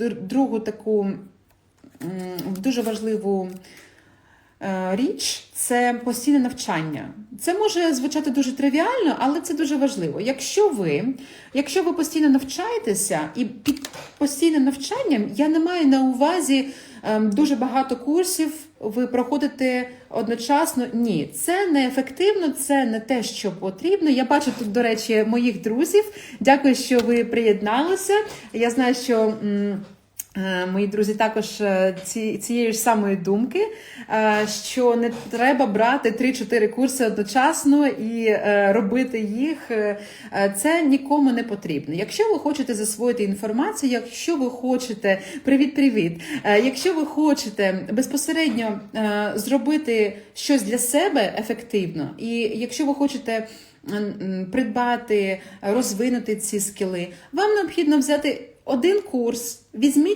др- другу таку дуже важливу е, річ це постійне навчання. Це може звучати дуже тривіально, але це дуже важливо. Якщо ви, якщо ви постійно навчаєтеся, і під постійним навчанням я не маю на увазі ем, дуже багато курсів. Ви проходите одночасно. Ні, це не ефективно, це не те, що потрібно. Я бачу тут, до речі, моїх друзів. Дякую, що ви приєдналися. Я знаю, що. Е, Мої друзі також е, ці, цієї ж самої думки, е, що не треба брати 3-4 курси одночасно і робити їх. Це нікому не потрібно. Якщо ви хочете засвоїти інформацію, якщо ви хочете привіт-привіт, якщо ви хочете безпосередньо зробити щось для себе ефективно, і якщо ви хочете придбати, розвинути ці скіли, вам необхідно взяти один курс, візьміть